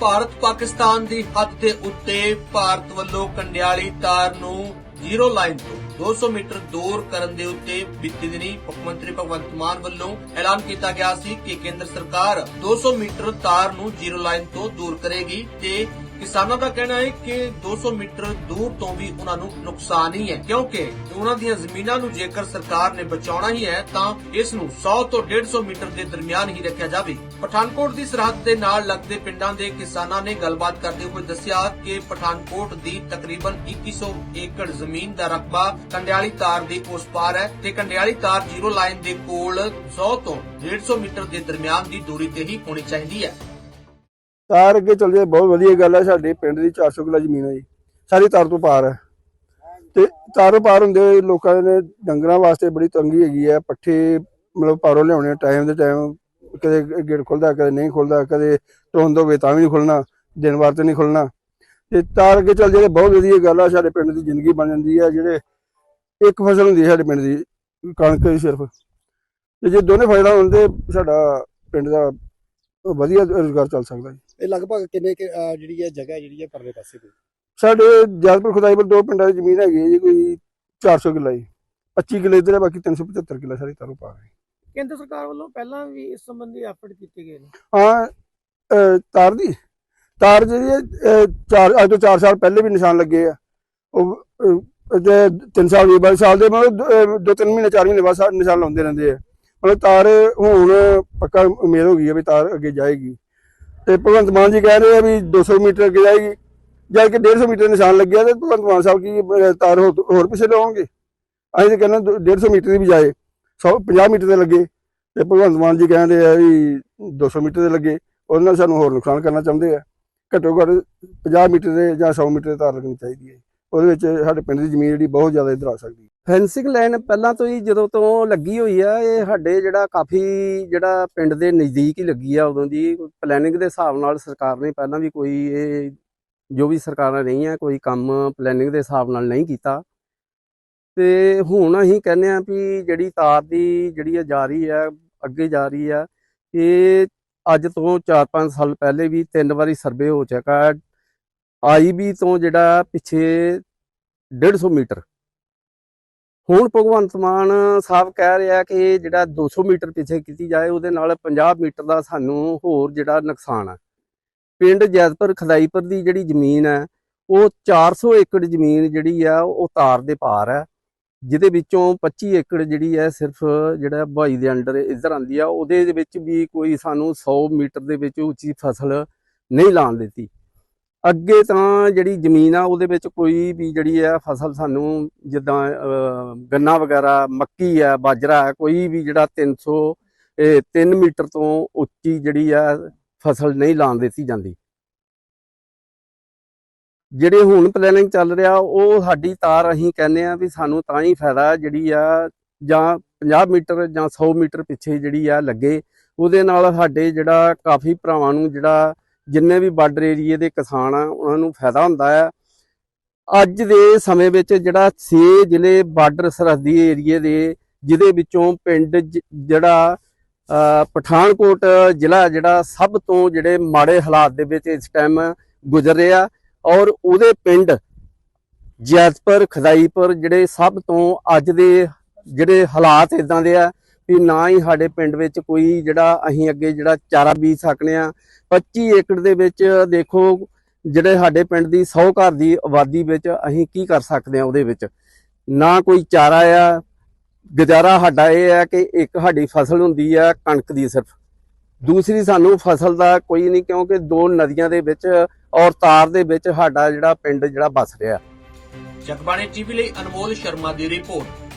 ਭਾਰਤ ਪਾਕਿਸਤਾਨ ਦੀ ਹੱਦ ਦੇ ਉੱਤੇ ਭਾਰਤ ਵੱਲੋਂ ਕੰਡਿਆਲੀ ਤਾਰ ਨੂੰ ਜ਼ੀਰੋ ਲਾਈਨ ਤੋਂ 200 ਮੀਟਰ ਦੂਰ ਕਰਨ ਦੇ ਉੱਤੇ ਬੀਤੀ ਦਿਨੀ ਮੁੱਖ ਮੰਤਰੀ ਭਗਵੰਤ ਮਾਨ ਵੱਲੋਂ ਐਲਾਨ ਕੀਤਾ ਗਿਆ ਸੀ ਕਿ ਕੇਂਦਰ ਸਰਕਾਰ 200 ਮੀਟਰ ਤਾਰ ਨੂੰ ਜ਼ੀਰੋ ਲਾਈਨ ਤੋਂ ਦੂਰ ਕਰੇਗੀ ਤੇ ਕਿਸਾਨਾਂ ਦਾ ਕਹਿਣਾ ਹੈ ਕਿ 200 ਮੀਟਰ ਦੂਰ ਤੋਂ ਵੀ ਉਹਨਾਂ ਨੂੰ ਨੁਕਸਾਨ ਹੀ ਹੈ, ਕਿਉਂਕਿ ਉਹਨਾਂ ਦੀਆਂ ਜ਼ਮੀਨਾਂ ਨੂੰ ਜੇਕਰ ਸਰਕਾਰ ਨੇ ਬਚਾਉਣਾ ਹੀ ਹੈ, ਤਾਂ ਇਸ ਨੂੰ 100 ਤੋਂ 150 ਮੀਟਰ ਦੇ ਦਰਮਿਆਨ ਹੀ ਰੱਖਿਆ ਜਾਵੇ। ਪਠਾਨਕੋਟ ਦੀ ਸਰਹੱਦ ਦੇ ਨਾਲ ਲੱਗਦੇ ਪਿੰਡਾਂ ਦੇ ਕਿਸਾਨਾਂ ਨੇ ਗੱਲਬਾਤ ਕਰਦੇ ਹੋਏ ਦੱਸਿਆ ਕਿ ਪਠਾਨਕੋਟ ਦੀ ਤਕਰੀਬਨ 2100 ਏਕੜ ਜ਼ਮੀਨ ਦਾ ਰਕਬਾ ਕੰਡਿਆਲੀ ਤਾਰ ਦੇ ਉਸ ਪਾਰ ਹੈ ਤੇ ਕੰਡਿਆਲੀ ਤਾਰ ਜ਼ੀਰੋ ਲਾਈਨ ਦੇ ਕੋਲ 100 ਤੋਂ 150 ਮੀਟਰ ਦੇ ਦਰਮਿਆਨ ਦੀ ਦੂਰੀ ਤੇ ਹੀ ਹੋਣੀ ਚਾਹੀਦੀ ਹੈ। ਤਾਰ ਅੱਗੇ ਚੱਲ ਜਾਏ, ਬਹੁਤ ਵਧੀਆ ਗੱਲ ਹੈ ਸਾਡੇ ਪਿੰਡ ਦੀ 400 ਕਿੱਲਾ ਜ਼ਮੀਨ ਹੈ ਜੀ। ਸਾਰੀ ਤਾਰ ਤੋਂ ਪਾਰ ਹੈ ਤੇ ਤਾਰੋਂ ਪਾਰ ਹੁੰਦੇ ਹੋਏ ਲੋਕਾਂ ਨੇ ਡੰਗਰਾਂ ਵਾਸਤੇ ਬੜੀ ਤੰਗੀ ਹੈਗੀ ਹੈ ਪੱਠੇ ਮਤਲਬ ਪਾਰੋਂ ਲਿਆਉਣੇ ਟਾਈਮ ਦੇ ਟਾਈਮ ਕਦੇ ਗੇਟ ਖੁੱਲਦਾ, ਕਦੇ ਨਹੀਂ ਖੁੱਲਦਾ, ਕਦੇ ਧੁੰਦ ਹੋਵੇ ਤਾਂ ਵੀ ਨਹੀਂ ਖੁੱਲਣਾ, ਦਿਨ ਵਾਰ ਤੇ ਨਹੀਂ ਖੁੱਲਣਾ। ਤੇ ਤਾਰ ਅੱਗੇ ਚੱਲ ਜਾਏ ਬਹੁਤ ਵਧੀਆ ਗੱਲ ਆ, ਸਾਡੇ ਪਿੰਡ ਦੀ ਜ਼ਿੰਦਗੀ ਬਣ ਜਾਂਦੀ ਹੈ ਜਿਹੜੇ ਇੱਕ ਫਸਲ ਹੁੰਦੀ ਹੈ ਸਾਡੇ ਪਿੰਡ ਦੀ, ਕਣਕ ਦੀ ਸਿਰਫ। ਤੇ ਜੇ ਦੋਨੇ ਫਸਲਾਂ ਹੋਣ ਤੇ ਸਾਡਾ ਪਿੰਡ ਦਾ ਵਧੀਆ ਰੁਜ਼ਗਾਰ ਚੱਲ ਸਕਦਾ ਜੀ। ਇਹ ਲਗਭਗ ਕਿੰਨੇ ਕੁ, ਜਿਹੜੀ ਹੈ ਜਗ੍ਹਾ ਜਿਹੜੀ ਹੈ ਪਰਲੇ ਪਾਸੇ ਕੋਈ ਸਾਡੇ ਜੈਤਪੁਰ ਖੁਦਾਈਪੁਰ ਦੋ ਪਿੰਡਾਂ ਦੀ ਜ਼ਮੀਨ ਹੈਗੀ ਹੈ ਜੀ ਕੋਈ 400 ਕਿੱਲਾ ਜੀ। 25 ਕਿੱਲੇ ਇਧਰ ਹੈ ਬਾਕੀ 375 ਕਿੱਲਾ ਸਾਰੀ ਤਾਰੋਂ ਪਾ ਹੈ ਕੇਂਦਰ ਸਰਕਾਰ ਵੱਲੋਂ ਪਹਿਲਾਂ ਵੀ ਇਸ ਸੰਬੰਧੀ ਐਫਰਟ ਕੀਤੇ ਗਏ ਨੇ? ਹਾਂ ਤਾਰ ਦੀ। ਤਾਰ ਜਿਹੜੀ ਹੈ ਚਾਰ ਅੱਜ ਤੋਂ 4 ਸਾਲ ਪਹਿਲੇ ਵੀ ਨਿਸ਼ਾਨ ਲੱਗੇ ਆ। ਉਹ ਜੇ 3 ਸਾਲ ਵੀ ਬਾਅਦ ਸਾਲ ਦੇ ਮਤਲਬ 2-3 ਮਹੀਨੇ 4 ਮਹੀਨੇ ਬਾਅਦ ਨਿਸ਼ਾਨ ਲਾਉਂਦੇ ਰਹਿੰਦੇ ਆ। ਮਤਲਬ ਤਾਰ ਹੁਣ ਪੱਕਾ ਉਮੀਦ ਹੋ ਗਈ ਹੈ ਵੀ ਤਾਰ ਅੱਗੇ ਜਾਏਗੀ। ਤੇ ਭਗਵੰਤ ਮਾਨ ਜੀ ਕਹਿ ਰਹੇ ਆ ਵੀ 200 ਮੀਟਰ ਅੱਗੇ ਜਾਏਗੀ। ਜਦ ਕਿ 150 ਮੀਟਰ ਨਿਸ਼ਾਨ ਲੱਗਿਆ ਤੇ ਭਗਵੰਤ ਮਾਨ ਸਾਹਿਬ ਕੀ ਤਾਰ ਹੋਰ ਹੋਰ ਪਿੱਛੇ ਲਾਉਣਗੇ। ਅਸੀਂ ਤਾਂ ਕਹਿੰਦੇ 150 ਮੀਟਰ ਦੀ ਬਜਾਏ 100 50 ਮੀਟਰ ਤੇ ਲੱਗੇ। ਤੇ ਭਗਵੰਤ ਮਾਨ ਜੀ ਕਹਿੰਦੇ ਆ ਵੀ 200 ਮੀਟਰ ਦੇ ਲੱਗੇ। ਉਹਦੇ ਨਾਲ ਸਾਨੂੰ ਹੋਰ ਨੁਕਸਾਨ ਕਰਨਾ ਚਾਹੁੰਦੇ ਆ। ਘੱਟੋ ਘੱਟ 50 ਮੀਟਰ ਦੇ ਜਾਂ 100 ਮੀਟਰ ਦੇ ਤਾਰ ਲੱਗਣੀ ਚਾਹੀਦੀ ਹੈ ਉਹਦੇ ਵਿੱਚ ਸਾਡੇ ਪਿੰਡ ਦੀ ਜ਼ਮੀਨ ਜਿਹੜੀ ਬਹੁਤ ਜ਼ਿਆਦਾ ਇਧਰ ਆ ਸਕਦੀ ਹੈ। ਫੈਂਸਿੰਗ ਲਾਈਨ ਪਹਿਲਾਂ ਤੋਂ ਹੀ ਜਦੋਂ ਤੋਂ ਲੱਗੀ ਹੋਈ ਆ, ਇਹ ਸਾਡੇ ਜਿਹੜਾ ਕਾਫੀ ਜਿਹੜਾ ਪਿੰਡ ਦੇ ਨਜ਼ਦੀਕ ਹੀ ਲੱਗੀ ਆ ਉਦੋਂ ਦੀ। ਪਲੈਨਿੰਗ ਦੇ ਹਿਸਾਬ ਨਾਲ ਸਰਕਾਰ ਨੇ ਪਹਿਲਾਂ ਵੀ ਕੋਈ ਇਹ ਜੋ ਵੀ ਸਰਕਾਰਾਂ ਰਹੀਆਂ, ਕੋਈ ਕੰਮ ਪਲੈਨਿੰਗ ਦੇ ਹਿਸਾਬ ਨਾਲ ਨਹੀਂ ਕੀਤਾ। ਤੇ ਹੁਣ ਅਸੀਂ ਕਹਿੰਦੇ ਆ ਵੀ ਜਿਹੜੀ ਤਾਰ ਦੀ ਜਿਹੜੀ ਆ ਜਾ ਰਹੀ ਆ, ਅੱਗੇ ਜਾ ਰਹੀ ਆ, ਇਹ ਅੱਜ ਤੋਂ 4-5 ਸਾਲ ਪਹਿਲੇ ਵੀ ਤਿੰਨ ਵਾਰੀ ਸਰਵੇ ਹੋ ਚੁੱਕਾ ਹੈ। ਆਈਬੀ ਤੋਂ ਜਿਹੜਾ ਪਿੱਛੇ 150 ਮੀਟਰ। ਹੁਣ ਭਗਵੰਤ ਮਾਨ ਸਾਹਿਬ ਕਹਿ ਰਿਹਾ ਕਿ ਜਿਹੜਾ 200 ਮੀਟਰ ਪਿੱਛੇ ਕੀਤੀ ਜਾਏ, ਉਹਦੇ ਨਾਲ 50 ਮੀਟਰ ਦਾ ਸਾਨੂੰ ਹੋਰ ਜਿਹੜਾ ਨੁਕਸਾਨ ਹੈ ਪਿੰਡ ਜੈਤਪੁਰ, ਖਦਾਈਪੁਰ ਦੀ ਜਿਹੜੀ ਜ਼ਮੀਨ ਹੈ ਉਹ 400 ਏਕੜ ਜ਼ਮੀਨ ਜਿਹੜੀ ਆ, ਉਹ ਤਾਰ ਦੇ ਪਾਰ ਹੈ ਜਿਹਦੇ ਵਿੱਚੋਂ 25 ਏਕੜ ਜਿਹੜੀ ਹੈ ਸਿਰਫ ਜਿਹੜਾ ਭਾਈ ਦੇ ਅੰਡਰ ਇੱਧਰ ਆਂਦੀ ਆ। ਉਹਦੇ ਵਿੱਚ ਵੀ ਕੋਈ ਸਾਨੂੰ 100 ਮੀਟਰ ਦੇ ਵਿੱਚ ਉੱਚੀ ਫਸਲ ਨਹੀਂ ਲਾਣ ਦਿੱਤੀ। ਅੱਗੇ ਤਾਂ ਜਿਹੜੀ ਜ਼ਮੀਨ ਆ ਉਹਦੇ ਵਿੱਚ ਕੋਈ ਵੀ ਜਿਹੜੀ ਹੈ ਫਸਲ ਸਾਨੂੰ ਜਿੱਦਾਂ ਗੰਨਾ ਵਗੈਰਾ, ਮੱਕੀ ਹੈ ਬਾਜਰਾ, ਕੋਈ ਵੀ ਜਿਹੜਾ 300 ਇਹ 3 ਮੀਟਰ ਤੋਂ ਉੱਚੀ ਜਿਹੜੀ ਆ ਫਸਲ ਨਹੀਂ ਲਾਣ ਦਿੱਤੀ ਜਾਂਦੀ। ਜਿਹੜੇ ਹੁਣ ਪਲੈਨਿੰਗ ਚੱਲ ਰਿਹਾ, ਉਹ ਸਾਡੀ ਤਾਰ ਅਸੀਂ ਕਹਿੰਦੇ ਆ ਵੀ ਸਾਨੂੰ ਤਾਂ ਹੀ ਫਾਇਦਾ ਜਿਹੜੀ ਆ ਜਾਂ 50 ਮੀਟਰ ਜਾਂ 100 ਮੀਟਰ ਪਿੱਛੇ ਜਿਹੜੀ ਆ ਲੱਗੇ। ਉਹਦੇ ਨਾਲ ਸਾਡੇ ਜਿਹੜਾ ਕਾਫੀ ਭਰਾਵਾਂ ਨੂੰ ਜਿਹੜਾ ਜਿੰਨੇ ਵੀ ਬਾਰਡਰ ਏਰੀਏ ਦੇ ਕਿਸਾਨ ਆ, ਉਹਨਾਂ ਨੂੰ ਫਾਇਦਾ ਹੁੰਦਾ ਹੈ ਅੱਜ ਦੇ ਸਮੇਂ ਵਿੱਚ ਜਿਹੜਾ 6 ਜ਼ਿਲ੍ਹੇ ਬਾਰਡਰ ਸਰਹੱਦੀ ਏਰੀਏ ਦੇ, ਜਿਹਦੇ ਵਿੱਚੋਂ ਪਿੰਡ ਜ- ਜਿਹੜਾ ਪਠਾਨਕੋਟ ਜ਼ਿਲ੍ਹਾ ਜਿਹੜਾ ਸਭ ਤੋਂ ਜਿਹੜੇ ਮਾੜੇ ਹਾਲਾਤ ਦੇ ਵਿੱਚ ਇਸ ਟਾਈਮ ਗੁਜ਼ਰ ਰਿਹਾ, ਔਰ ਉਹਦੇ ਪਿੰਡ ਜੈਤਪੁਰ, ਖਦਾਈਪੁਰ ਜਿਹੜੇ ਸਭ ਤੋਂ ਅੱਜ ਦੇ ਜਿਹੜੇ ਹਾਲਾਤ ਇਦਾਂ ਦੇ ਆ ਵੀ ਨਾ ਹੀ ਸਾਡੇ ਪਿੰਡ ਵਿੱਚ ਕੋਈ ਜਿਹੜਾ ਅਸੀਂ ਅੱਗੇ ਜਿਹੜਾ ਚਾਰਾ ਬੀਜ ਸਕਨੇ ਆ। 25 ਏਕੜ ਦੇ ਵਿੱਚ ਦੇਖੋ ਜਿਹੜੇ ਸਾਡੇ ਪਿੰਡ ਦੀ 100 ਘਰ ਦੀ ਆਬਾਦੀ ਵਿੱਚ ਅਸੀਂ ਕੀ ਕਰ ਸਕਦੇ ਆ ਉਹਦੇ ਵਿੱਚ। ਨਾ ਕੋਈ ਚਾਰਾ ਆ। ਗੁਜ਼ਾਰਾ ਸਾਡਾ ਇਹ ਹੈ ਕਿ ਇੱਕ ਸਾਡੀ ਫਸਲ ਹੁੰਦੀ ਆ ਕਣਕ ਦੀ ਸਿਰਫ। ਦੂਸਰੀ ਸਾਨੂੰ ਫਸਲ ਦਾ ਕੋਈ ਨਹੀਂ ਕਿਉਂਕਿ ਦੋ ਨਦੀਆਂ ਦੇ ਵਿੱਚ ਔਰ ਤਾਰ ਦੇ ਵਿੱਚ ਸਾਡਾ ਜਿਹੜਾ ਪਿੰਡ ਜਿਹੜਾ ਬਸ ਰਿਹਾ। ਜਗਬਾਣੀ ਟੀਵੀ ਲਈ ਅਨਮੋਲ ਸ਼ਰਮਾ ਦੀ ਰਿਪੋਰਟ।